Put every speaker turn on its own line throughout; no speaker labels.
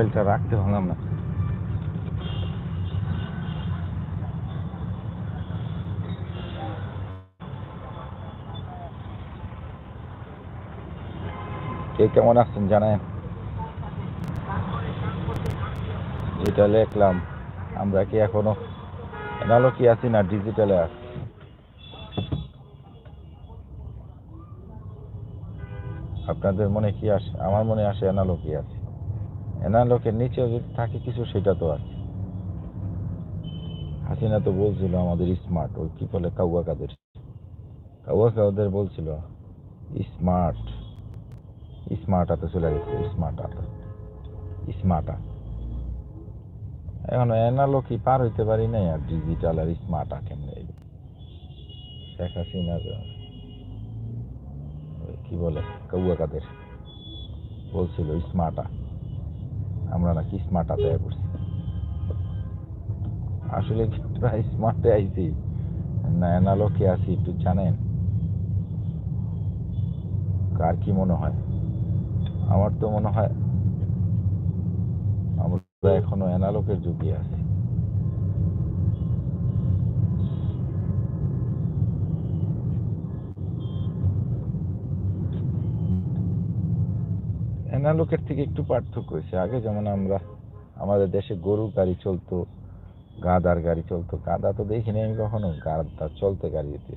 মোবাইলটা রাখতে পারলাম না। কে কেমন আছেন জানেন? এটা লিখলাম, আমরা কি এখনও এনালো কি আছি না ডিজিটালে আছি? আপনাদের মনে কি আসে, আমার মনে আসে এনালোকি আছে। এনালোকের নিচেও যদি থাকে কিছু, সেটা তো আছে। হাসিনা তো বলছিল আমাদের স্মার্ট ওই কি বলে কাউয়া কাদের কাউয়া কাদের বলছিল স্মার্ট স্মার্ট আতে চলে গেছে স্মার্ট আতে স্মার্টা এখন এনালোকি পার হইতে পারি নাই, আর ডিজিটাল আর স্মার্ট আ কেমনে শেখ হাসিনা কি বলে কাউয়া কাদের বলছিল স্মার্টা আমরা নাকি স্মার্ট আদায় করছি আসলে প্রায় স্মার্টে আইছি। না অ্যানালকে আছি, একটু জানেন? কার কি মনে হয়? আমার তো মনে হয় আমরা এখনও অ্যানালোকের যুগে আছি। অ্যানালগের থেকে একটু পার্থক্য হয়েছে। আগে যেমন আমরা আমাদের দেশে গরু গাড়ি চলতো, গাদার গাড়ি চলতো। গাদা তো দেখিনি আমি কখনো। গাদা চলতে গাড়িতে।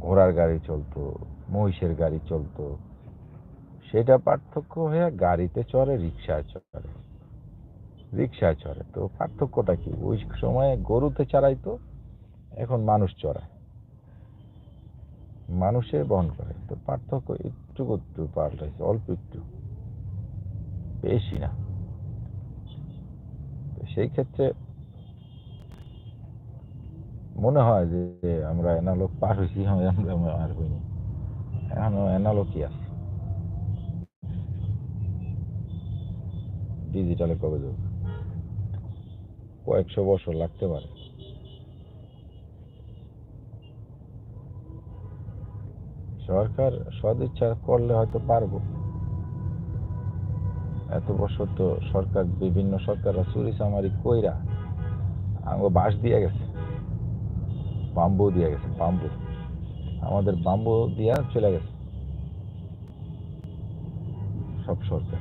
ঘোড়ার গাড়ি চলতো, মহিষের গাড়ি চলতো। সেটা পার্থক্য হয়ে গাড়িতে চড়ে, রিক্সায় চড়ে। রিক্সায় চড়ে। তো পার্থক্যটা কি? ওই সময় গরুতে চড়াইতো, এখন মানুষ চড়ায়। মানুষে বহন করে। তো পার্থক্য একটু একটু পাল্টাইছে? অল্প একটু। বেশি না। সেই ক্ষেত্রে মনে হয় যে আমরা এনালোক পার হয়েছি হয় আমরা আর হইনি। এখনও এনালোকই আছে। ডিজিটালে কবে দেব কয়েকশো বছর লাগতে পারে। সরকার সদিচ্ছা করলে হয়তো পারব। এত বছর তো সরকার, বিভিন্ন সরকাররা চুরি চামারি কইরা আঙ্গ বাঁশ দিয়ে গেছে। বাম্বু দিয়ে গেছে, বাম্বু। আমাদের বাম্বু দিয়া চলে গেছে। সব সরকার।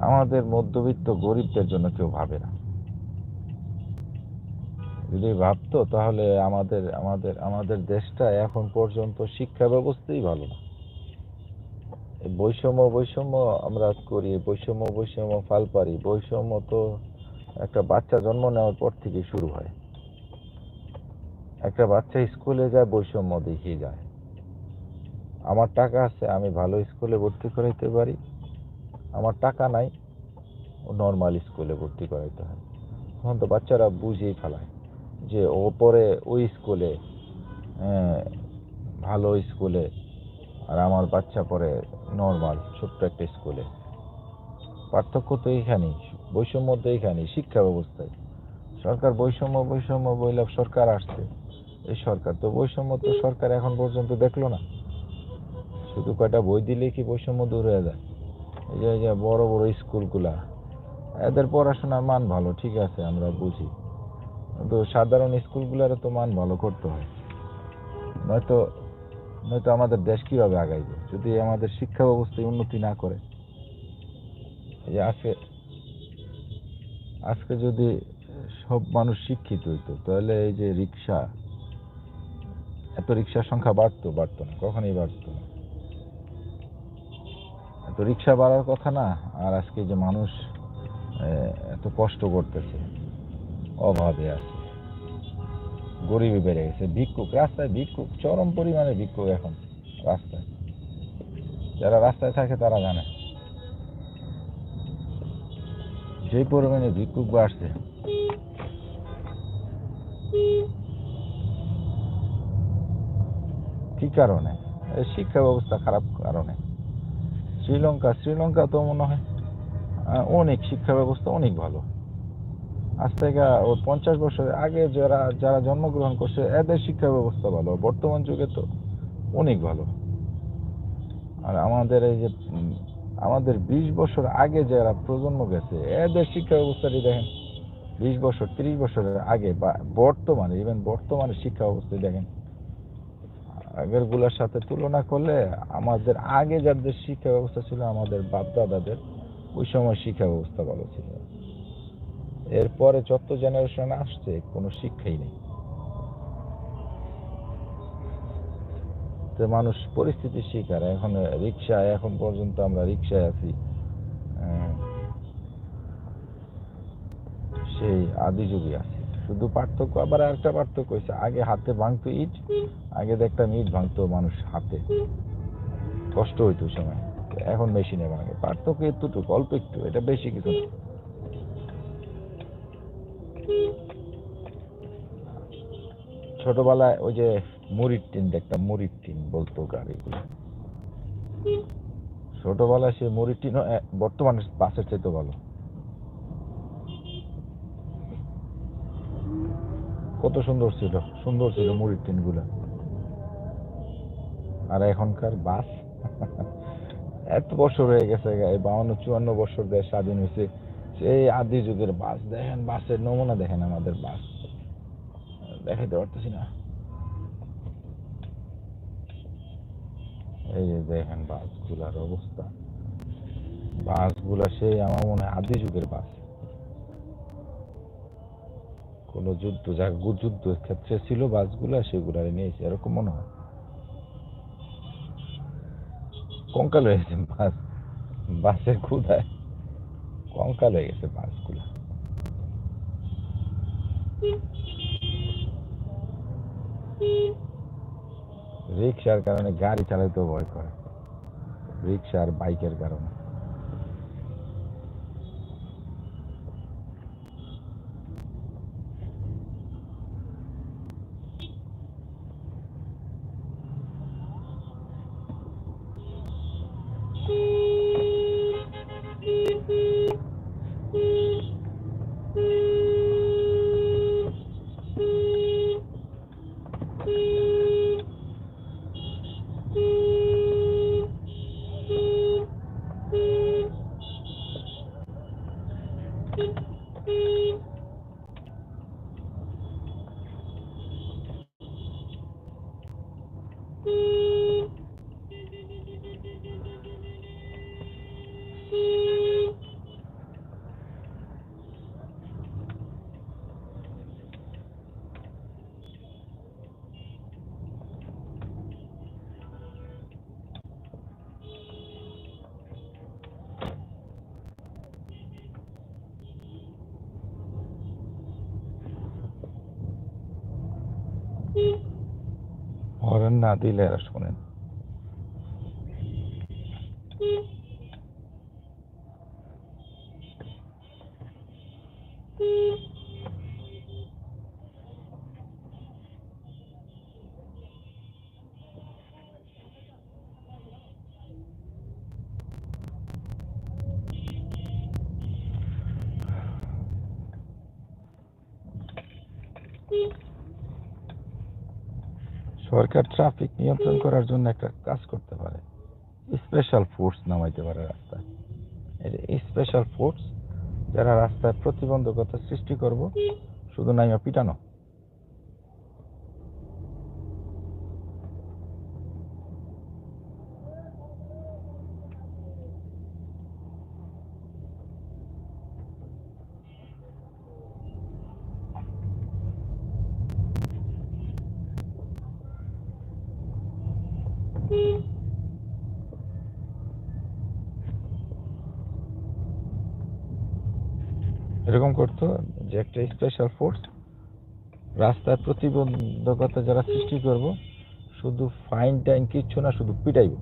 আমাদের মধ্যবিত্ত গরিবদের জন্য কেউ ভাবে না। যদি ভাবতো, তাহলে আমাদের আমাদের আমাদের দেশটা এখন পর্যন্ত শিক্ষা ব্যবস্থাই ভালো না। বৈষম্য বৈষম্য আমরা করি, বৈষম্য বৈষম্য ফাল পারি। বৈষম্য তো একটা বাচ্চা জন্ম নেওয়ার পর থেকে শুরু হয়। একটা বাচ্চা স্কুলে যায়, বৈষম্য দেখিয়ে যায়। আমার টাকা আছে, আমি ভালো স্কুলে ভর্তি করাইতে পারি। আমার টাকা নাই নর্মাল স্কুলে ভর্তি করাইতে হয়। তখন তো বাচ্চারা বুঝেই ফেলায়। যে ও পরে ওই স্কুলে আহ, ভালো স্কুলে আর আমার বাচ্চা পরে নর্মাল ছোট্ট একটা স্কুলে পার্থক্য তো এইখানেই বৈষম্য তো এইখানেই শিক্ষা ব্যবস্থায়। সরকার বৈষম্য বৈষম্য বইলা সরকার আসছে। এই সরকার তো বৈষম্য তো সরকার এখন পর্যন্ত দেখল না। শুধু কয়টা বই দিলে কি বৈষম্য দূর হয়ে যায়? এই যে এই যে বড় বড় স্কুলগুলা এদের পড়াশোনার মান ভালো ঠিক আছে আমরা বুঝি। কিন্তু সাধারণ স্কুলগুলোরও তো মান ভালো করতে হয়। নয়তো নয়তো আমাদের দেশ কীভাবে আগাইবে? যদি আমাদের শিক্ষা ব্যবস্থায় উন্নতি না করে। এই আজকে আজকে যদি সব মানুষ শিক্ষিত হইতো, তাহলে এই যে রিক্সা, এত রিক্সার সংখ্যা বাড়তো বাড়তো না, কখনোই বাড়তো না। এত রিক্সা বাড়ার কথা না, আর আজকে যে মানুষ এত কষ্ট করতেছে। অভাবে আছে। গরিবি বেড়ে গেছে। ভিক্ষুক, রাস্তায় ভিক্ষুক, চরম পরিমাণে ভিক্ষুক এখন রাস্তায়। যারা রাস্তায় থাকে তারা জানে। যে পরিমাণে ভিক্ষুক বাড়ছে, কি কারণে? এই শিক্ষা ব্যবস্থা খারাপ কারণে। শ্রীলঙ্কা শ্রীলঙ্কা তো মনে হয় অনেক শিক্ষা ব্যবস্থা অনেক ভালো। আজ থেকে পঞ্চাশ বছর আগে যারা যারা জন্মগ্রহণ করছে, এদের শিক্ষা ব্যবস্থা ভালো। বর্তমান যুগে তো অনেক ভালো। আর আমাদের এই যে আমাদের বিশ বছর আগে যারা প্রজন্ম গেছে, এদের শিক্ষা ব্যবস্থাটি দেখেন, বিশ বছর, তিরিশ বছরের আগে বা বর্তমানে ইভেন বর্তমানে শিক্ষা ব্যবস্থা দেখেন আগেরগুলার সাথে তুলনা করলে আমাদের আগে যাদের শিক্ষা ব্যবস্থা ছিল আমাদের বাপ দাদাদের ওই সময় শিক্ষা ব্যবস্থা ভালো ছিল। এরপরে যত জেনারেশন আসছে, কোনো শিক্ষাই নেই। তো মানুষ পরিস্থিতির শিকার। এখন রিক্সা এখন পর্যন্ত আমরা রিক্সায় আছি। সেই আদি যুগে আছি। শুধু পার্থক্য, আবার একটা পার্থক্য হয়েছে আগে হাতে ভাঙতো ইট, আগে দেখতাম ইট ভাঙতো মানুষ হাতে। কষ্ট হইতো সময়। এখন মেশিনে ভাঙে। পার্থক্য এতটুকু, অল্প একটু, এটা বেশি কিছু না। ছোটবেলায় ওই যে মুড়ির টিন দেখতাম মুড়ির টিন বলতো গাড়িগুলো। ছোটবেলায় সে মুড়ির টিন বর্তমানে বাসের চাইতে ভালো। কত সুন্দর ছিল সুন্দর ছিল মুড়ির টিন আর এখনকার বাস এত বছর হয়ে গেছে বাউন্ন চুয়ান্ন বছর দেশ স্বাধীন হয়েছে। সেই আদি যুগের বাস, দেখেন বাসের নমুনা দেখেন আমাদের বাস। দেখাইতে পারতেছি না। এই যে দেখেন বাসগুলার অবস্থা। বাসগুলা সেই আমার মনে হয় আদি যুগের বাস। কোন যুদ্ধ যা যুদ্ধ ক্ষেত্রে ছিল বাসগুলা সেগুলা নিয়েছে, এরকম মনে হয়। কঙ্কাল হয়েছে বাস। বাসের ক্ষুদায় কঙ্কাল হয়ে গেছে বাসগুলা। রিক্সার কারণে গাড়ি চালাতেও ভয় করে। রিক্সা আর বাইকের কারণে। হরেন না দিলে এরা শোনেন সরকার ট্রাফিক নিয়ন্ত্রণ করার জন্য একটা কাজ করতে পারে। স্পেশাল ফোর্স নামাইতে পারে রাস্তায়। স্পেশাল ফোর্স যারা রাস্তায় প্রতিবন্ধকতা সৃষ্টি করব, শুধু নাইমা পিটানো। এরকম করতো যে একটা স্পেশাল ফোর্স রাস্তায় প্রতিবন্ধকতা যারা সৃষ্টি করব, শুধু ফাইন টাইন কিচ্ছু না, শুধু পিটাইব।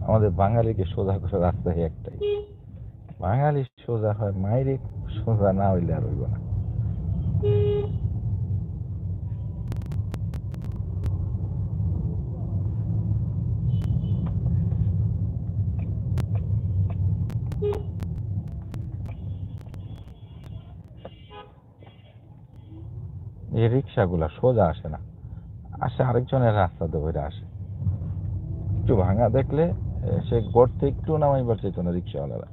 আমাদের বাঙালিকে সোজা করে রাস্তায় একটাই। বাঙালি সোজা হয়, মাইরে সোজা না হইলে আর হইব না। এই রিক্সাগুলা সোজা আসে না। আসে আরেকজনের রাস্তা ধরে আসে। একটু ভাঙা দেখলে সে গর্তে একটু নামাইবার চাইতো না রিক্সাওয়ালারা।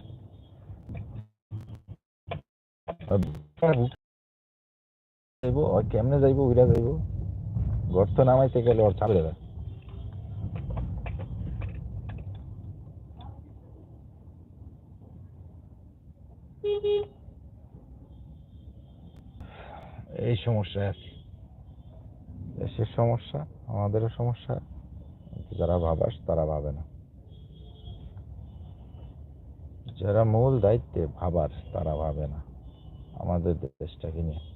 কেমনে যাইব, উইরা যাইব। গর্ত নামাইতে গেলে ওর চাপে যায় এই সমস্যায় আছি দেশের সমস্যা, আমাদেরও সমস্যা। যারা ভাবাস, তারা ভাবে না। যারা মূল দায়িত্বে ভাবার, তারা ভাবে না। আমাদের দেশটাকে নিয়ে।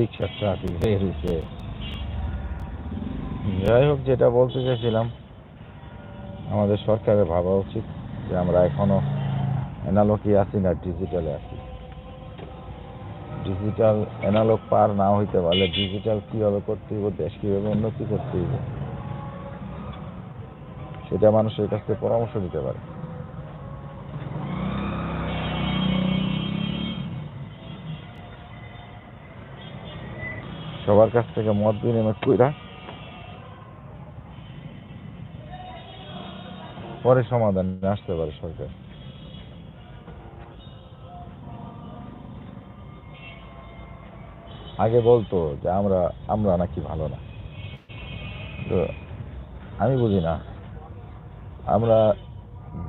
রিক্সা ট্রাফিক হয়ে রয়েছে যাই হোক, যেটা বলতে চাইছিলাম, আমাদের সরকারের ভাবা উচিত যে আমরা এখনও অ্যানালগই আছি না ডিজিটালে আছি। ডিজিটাল অ্যানালগ পার না হইতে পারলে ডিজিটাল কীভাবে করতে হইব, দেশ কীভাবে উন্নতি করতে হইব, সেটা মানুষের কাছ থেকে পরামর্শ দিতে পারে। সবার কাছ থেকে মত বিনিময় কইরা পরে সমাধান আসতে পারে সরকার। আগে বলতো যে আমরা আমরা নাকি ভালো না। তো আমি বুঝি না। আমরা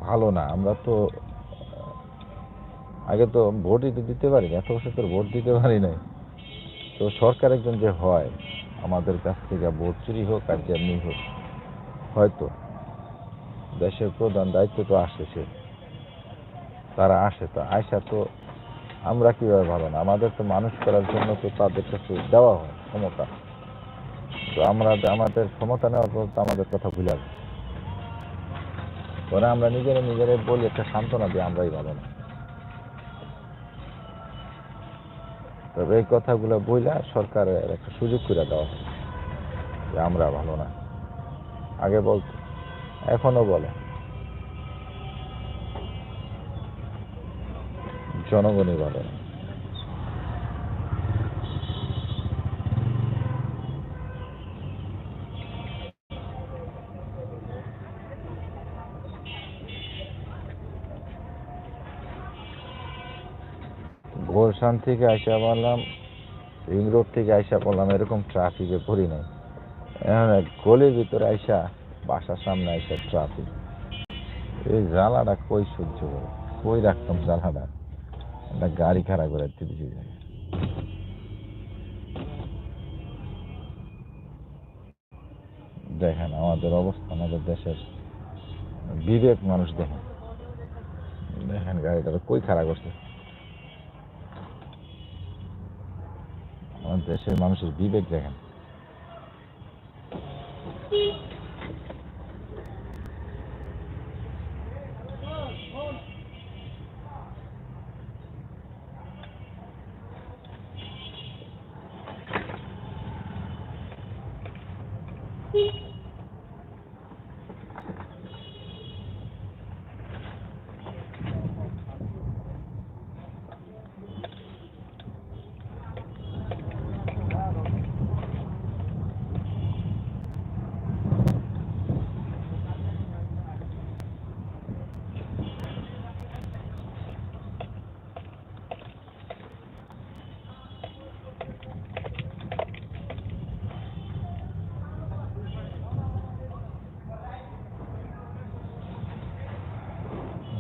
ভালো না, আমরা তো, আগে তো ভোটই তো দিতে পারি এত বছর তো ভোট দিতে পারি নাই। তো সরকার একজন যে হয়, আমাদের কাছ থেকে ভোট চুরি হোক আর যেমনি হোক, হয়তো দেশের প্রধান দায়িত্ব তো আসে সে। তারা আসে তো আয়সা তো আমরা কীভাবে ভালো না? আমাদের তো মানুষ করার জন্য তো তাদের কাছে দেওয়া হয় ক্ষমতা। তো আমরা আমাদের ক্ষমতা নেওয়ার পর তো আমাদের কথা ভুলে যায় পরে আমরা নিজেরা নিজেরাই বলি, একটা সান্ত্বনা দিয়ে আমরাই ভালো না। তবে এই কথাগুলো বইলা সরকারের একটা সুযোগ করে দেওয়া যে আমরা ভালো না। আগে বলতো, এখনও বলে। জনগণই ভালো না। গোলশান থেকে আইসা বললাম, রিং রোড থেকে আইসা বললাম, এরকম ট্রাফিকে পড়ি নাই। গলির ভিতরে আইসা বাসার সামনে আইসা ট্রাফিক। এই জ্বালাটা কই সহ্য করে কই রাখতাম জ্বালাটা? একটা গাড়ি খাড়া করে দিতেছি দেখেন, আমাদের অবস্থা, আমাদের দেশের বিবেক মানুষ দেখেন। দেখেন গাড়িটা কই খাড়া করছে আমার দেশের মানুষের বিবেক দেখেন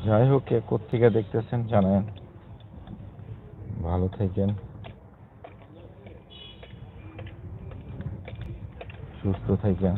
যাই হোক কে কোথেকে দেখতেছেন জানেন। ভালো থাকেন। সুস্থ থাকেন।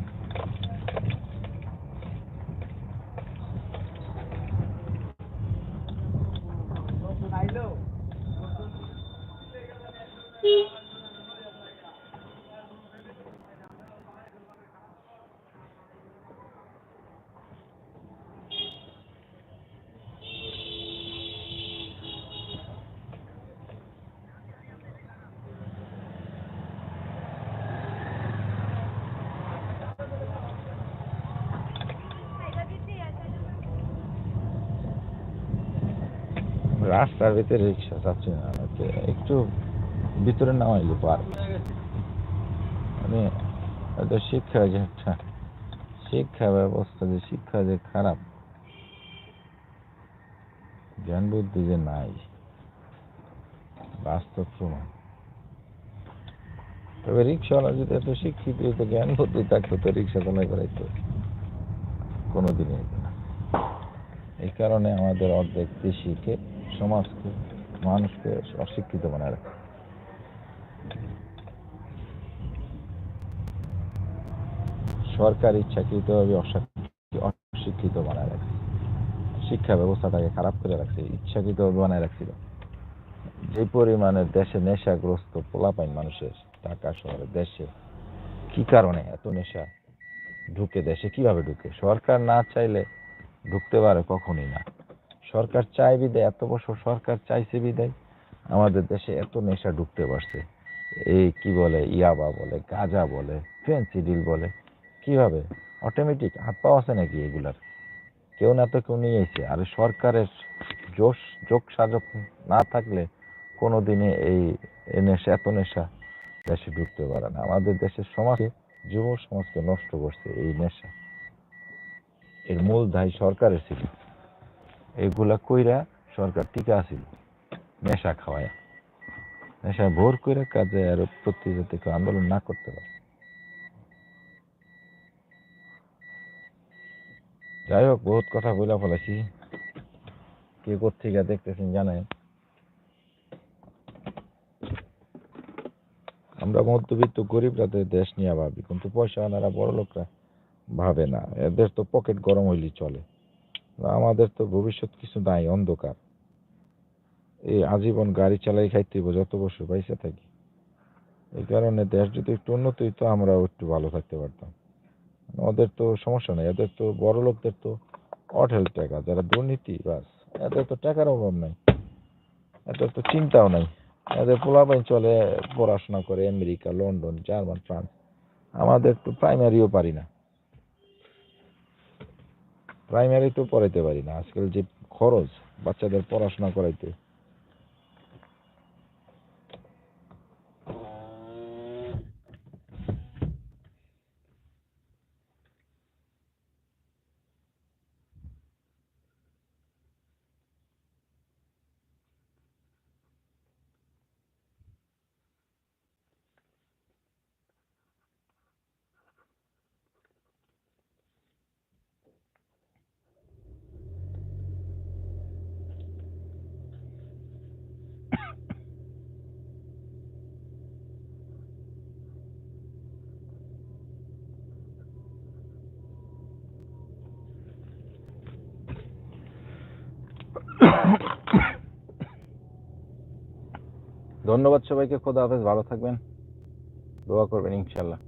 রাস্তার ভিতরে রিক্সা চাচ্ছি না একটু ভিতরে নামাইলে পার। মানে শিক্ষা যে একটা, শিক্ষা ব্যবস্থা যে শিক্ষা যে খারাপ, জ্ঞান বুদ্ধি যে নাই, বাস্তব প্রমাণ। তবে রিক্সাওয়ালা যদি এত শিক্ষিত হতো জ্ঞান বুদ্ধি থাকতো তো রিক্সা চালাই করাইতো। কোনোদিনই না। এই কারণে আমাদের অর্ধেক কৃষিকে সমাজকে, মানুষকে অশিক্ষিত বানায় রাখে। সরকার ইচ্ছাকৃতভাবে অশিক্ষিত বানায় রাখছে শিক্ষা ব্যবস্থাটাকে খারাপ করে রাখছে ইচ্ছাকৃতভাবে বানায় রাখছিল যে পরিমাণে দেশে নেশাগ্রস্ত, পোলাপাইন মানুষের ঢাকা শহরে, দেশে কি কারণে এত নেশা ঢুকে, দেশে কীভাবে ঢুকে? সরকার না চাইলে ঢুকতে পারে কখনই না। সরকার চাই বিদায়, এত বছর সরকার চাইছে বিদায়, আমাদের দেশে এত নেশা ঢুকতে পারছে এই কি বলে, ইয়াবা বলে, গাঁজা বলে ফেন্সিডিল বলে, কীভাবে? অটোমেটিক হাত পাওয়া আছে নাকি এগুলার? কেউ না তো কেউ নিয়ে এসে আর সরকারের জোশ যোগ সাজক না থাকলে কোনো দিনে এই নেশা, এত নেশা দেশে ঢুকতে পারে না। আমাদের দেশের সমাজকে, যুব সমাজকে নষ্ট করছে এই নেশা। এর মূল দায়ী সরকারের ছিল। এগুলা কইরা সরকার টিকা আছিল। নেশা খাওয়ায়। নেশা ভোর কইরা কাজে আর প্রতি আন্দোলন না করতে পারে। যাই হোক, বহুত কথা বলে ফেলেছি কে কোথেকে দেখতেছেন জানেন? আমরা মধ্যবিত্ত গরিবরা তো দেশ নিয়ে ভাবি, কিন্তু পয়সা আনারা বড় লোকরা ভাবে না। এদের তো পকেট গরম হইলেই চলে। আমাদের তো ভবিষ্যৎ কিছু নাই, অন্ধকার। এই আজীবন গাড়ি চালাই খাইতে যত বছর পয়সা থাকি। এই কারণে দেশ যদি একটু উন্নত হইতো, আমরাও একটু ভালো থাকতে পারতাম। ওদের তো সমস্যা নাই, এদের তো বড় লোকদের তো অঢেল টাকা, যারা দুর্নীতি, বাস। এদের তো টাকার অভাব নাই, এদের তো চিন্তাও নাই। এদের পোলাপাইন চলে, পড়াশোনা করে আমেরিকা, লন্ডন, জার্মান, ফ্রান্স। আমাদের তো প্রাইমারিও পারি না। প্রাইমারি তো পড়াইতে পারি না। আজকাল যে খরচ বাচ্চাদের পড়াশোনা করাইতে। ধন্যবাদ সবাইকে খোদা হাফেজ ভালো থাকবেন। দোয়া করবেন ইনশাল্লাহ